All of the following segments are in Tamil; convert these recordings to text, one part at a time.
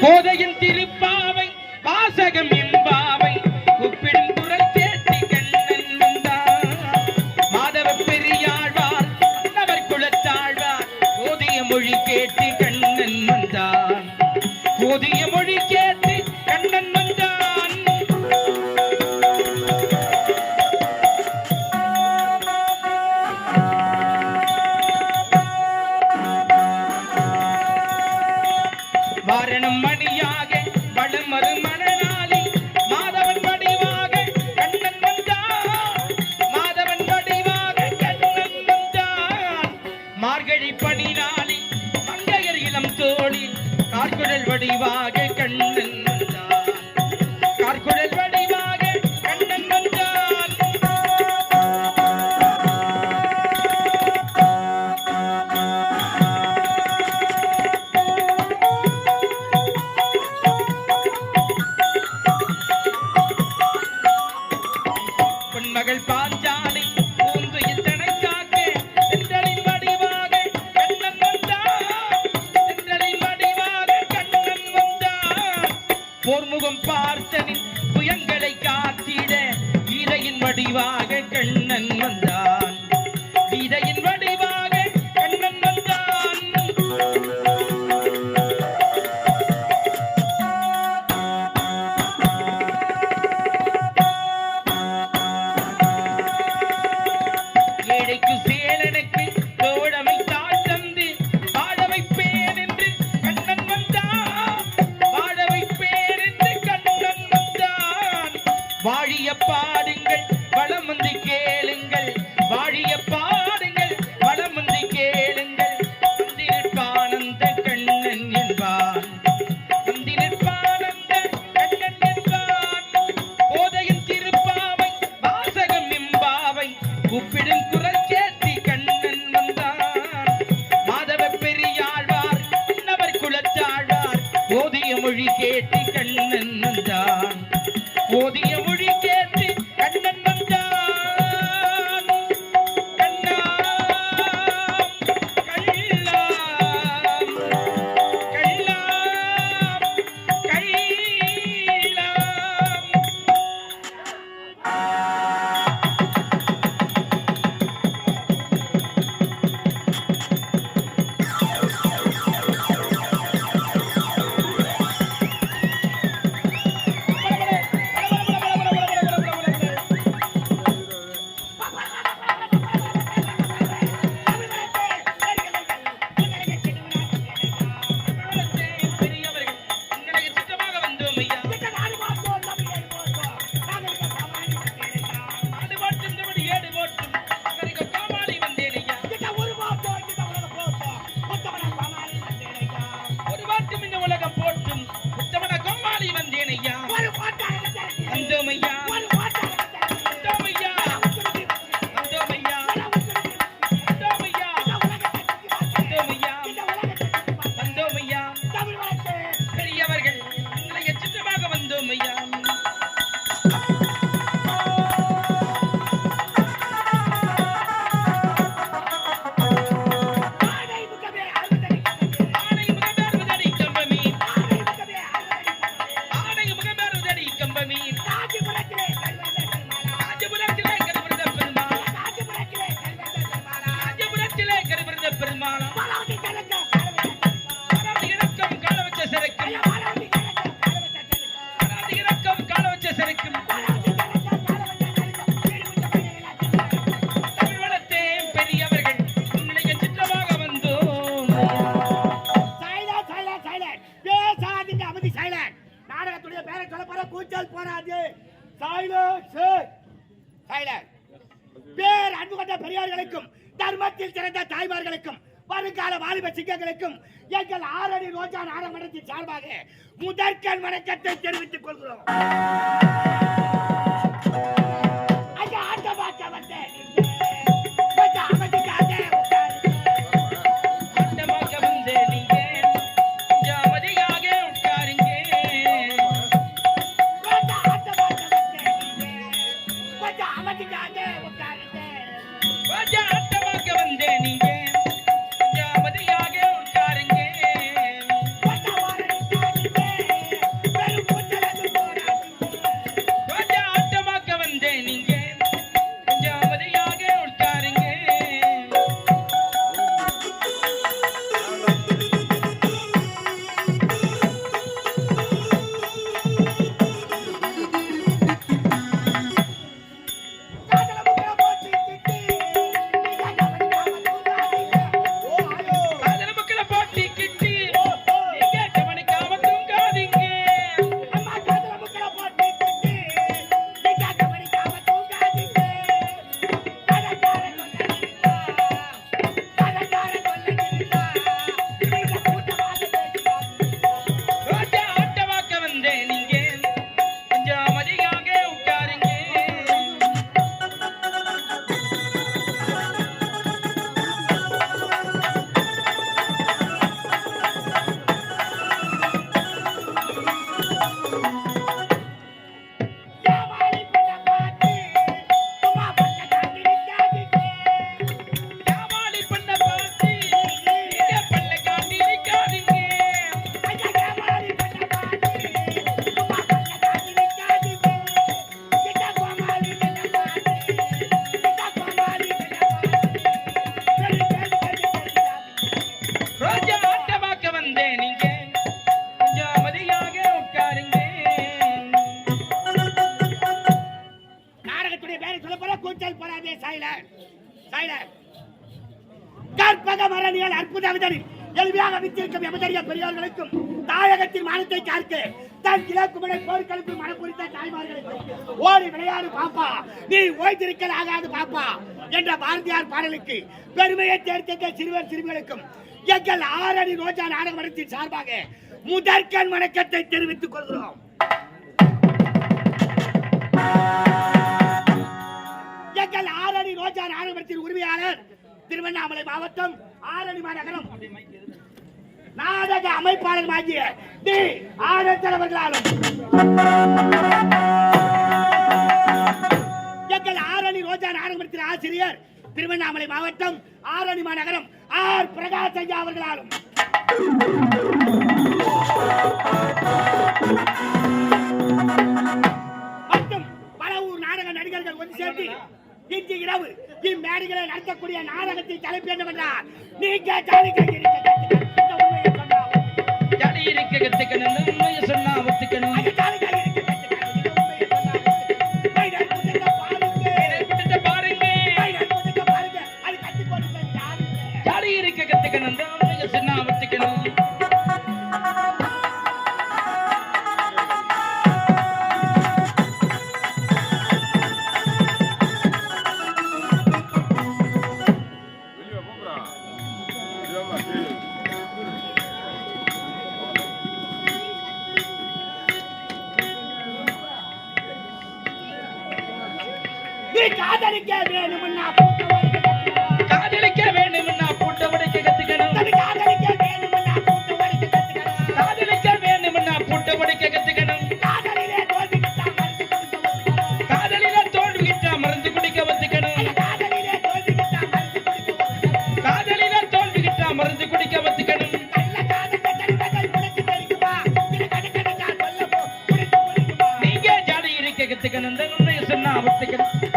போதையின் திருப்பாவை வாசகம் வாக்குடல் வடிவாக கண்ணன் கேட்டு உலகத்தில் சிறந்த தாய்மார்களுக்கும் வருங்கால வாலிப சிங்கங்களுக்கும் எங்கள் ஆரணி ரோஜா நாடமன்றத்தின் சார்பாக முதற்கண் வணக்கத்தை தெரிவித்துக் கொள்கிறோம். சைலண்ட் சைலண்ட் கற்பக மரணிகள் அற்புத விதரில் எளிமையாக வித்திருக்கும் எமதறிய பெரியோர்களுக்கும் தாயகத்தின் மானத்தை காக்க தன் இலக்குமனை போர்க்களப்பு மனம் குறித்த தாய்மார்களுக்கு ஓடி விளையாடு பாப்பா நீ ஓய்ந்திருக்கல் ஆகாது பாப்பா என்ற பாரதியார் பாடலுக்கு பெருமையை தேர்ந்த சிறுவர் சிறுமிகளுக்கும் எங்கள் ஆரணி ரோஜா நாடக மன்றத்தின் சார்பாக முதற்கண் வணக்கத்தை தெரிவித்துக் கொள்கிறோம். எங்கள் ரோஜா நாடகத்தின் உரிமையாளர் திருவண்ணாமலை மாவட்டம் ஆரணி மாநகரம் நாடக அமைப்பாளர் ஆகிய டி. ஆனந்தன் அவர்களாலும். எங்கள் ஆரணி ரோஜா நாடகத்தின் ஆசிரியர் திருவண்ணாமலை மாவட்டம் ஆரணி மாநகரம் ஆர். பிரகாஷ் ஐயா அவர்களாலும். மற்றும் பல ஊர் நாடக நடிகர்கள் ஒன்று சேர்த்து இன்று இரவு இம்மேடைகளை நடத்தக்கூடிய நாடகத்தின் தலைப்பு என்னவென்றால் நீங்க ஜாலி கையில் ஜாலி இருக்க கத்துக்கணும் இந்த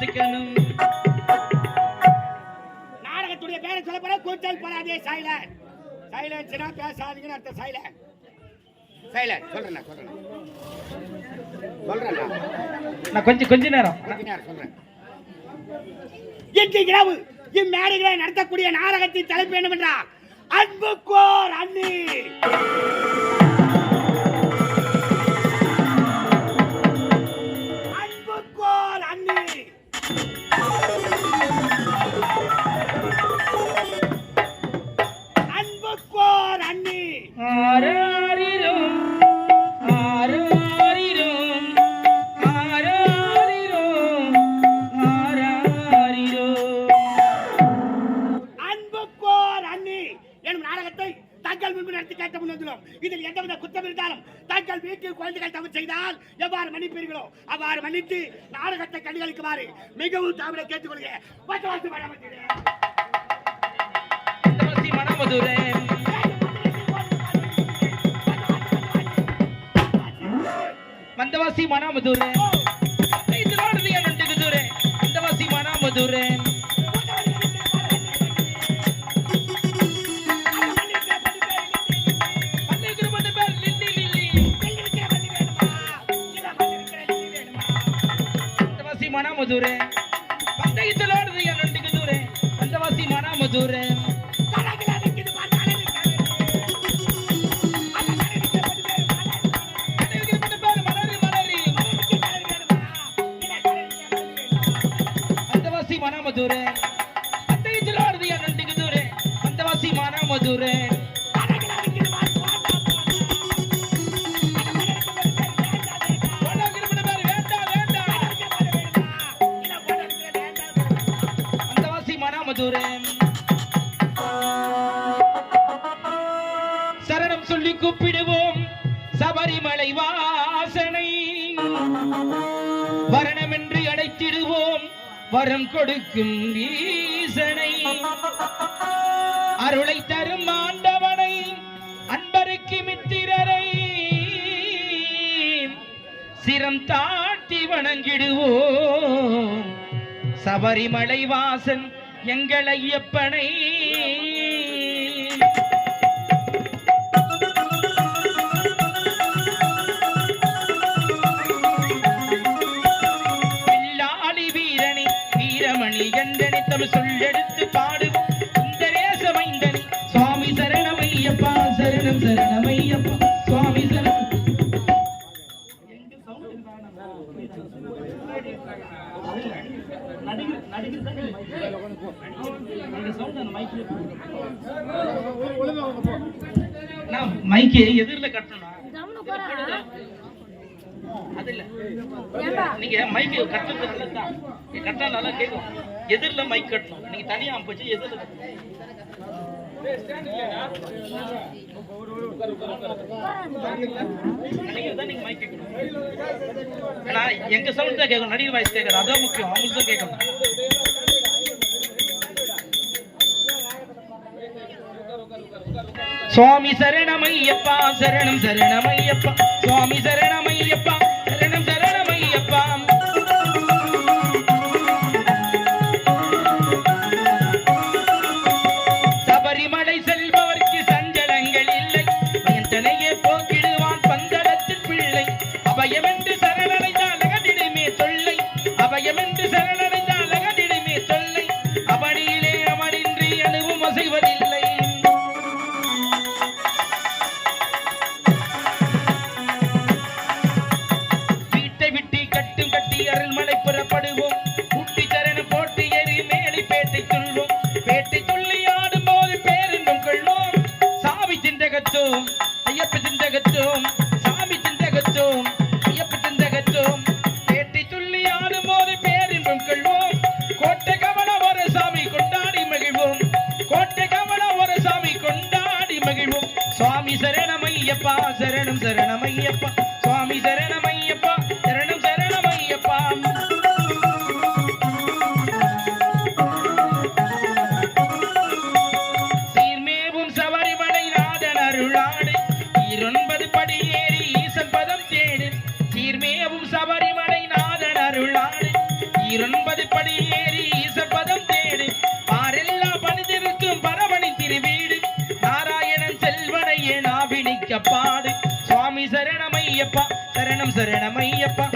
சொன்னா ஒத்துக்கணும் நாடகத்துடைய பேரை சொல்ல போற கூச்சல் போடாதே சைலண்ட் சைலன்ஸ்னா பேசாதீங்கன்னு அர்த்தம் சைலண்ட் சைலண்ட் சொல்றேன் சொல்றேன் சொல்றேன் நான் கொஞ்சம் கொஞ்ச நேரம். சொல்றேன். இன்று இரவு இம்மேடைகளை நடத்தக்கூடிய நாடகத்தின் தலைப்பு என்னவென்றால் அன்புக்கோர் அண்ணி. water. দূরে கூப்பிடுவோம். சபரிமலை வாசனை. வரணமென்று அடைத்திடுவோம். வரம் கொடுக்கும் ஈசனை அருளை தரும் ஆண்டவனை அன்பருக்கு மித்திரரை. சிரம் தாழ்த்தி வணங்கிடுவோம். சபரிமலை வாசன் எங்கள் ஐயப்பனை. கண்டனி தமிழ் சொல்லெடுத்து பாடுவோம் சுந்தரேச மைந்தனி சுவாமி சரணமையப்பா சரணம் சரணமையப்பா சுவாமி சரணம். மைக்கு எதிரில் கட்டணும் அது இல்ல. நீங்க மைக் கட்டுறது நல்லதுதான் நீங்க நல்லா கேட்கும் எதிரில மைக் கட்டணும். நீங்க தனியா அமைச்சு எதிரில் நடிகர் எங்க சவுண்ட் தான் கேட்கணும். நடிகர் வாய்ஸ் கேட்கறது. அதான் முக்கியம். அவங்களுக்கு தான் கேட்கணும். சுவாமி சரணமையப்பா சரணம் சரணமையப்பா சுவாமி சரணமையப்பா சிந்தகத்தோம் ஐயப்ப சிந்தகத்தோம் சாமி சிந்தகத்தோம் ஐயப்ப சிந்தகத்தோம். பேட்டி சொல்லி ஆடும் போது பேரின்பம் கொள்வோம். கோட்டை கவனம் ஒரு சாமி கொண்டாடி மகிழ்வோம். கோட்டை கவனம் ஒரு சாமி கொண்டாடி மகிழ்வோம். சுவாமி சரணம் ஐயப்பா சரணம் சரணம். நாபினிக்க பாடு சுவாமி சரணமையப்பா சரணம் சரணமையப்பா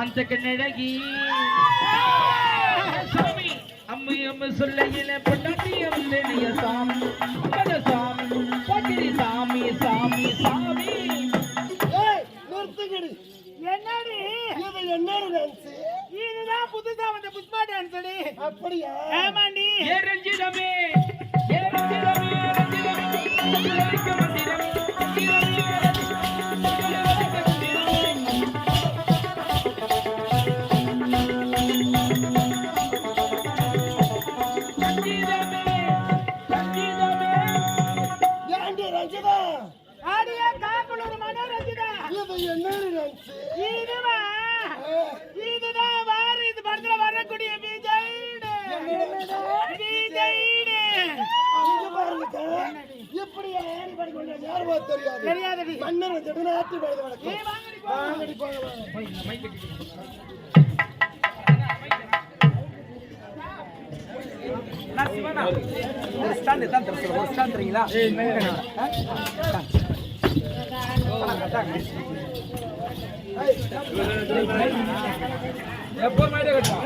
காந்த கண்ணழகி சாமி அம்மு அம்மு சொல்லையில பொண்டாட்டி அம்மனைய சாமி அம்மன சாமி பட்டிரி சாமி சாமி சாமி. என்னடி? இது என்னோட டான்ஸ்? இதுதான் புதுசா வந்த புஷ்பா டான்ஸ் அப்படியா? ஆமாண்டி ஏ ரஞ்சிதமே ஏ ரஞ்சிதமே ரஞ்சிதமே ரஞ்சிதமே ரஞ்சிதமே. தரீங்களா எப்போ மைட கட்டா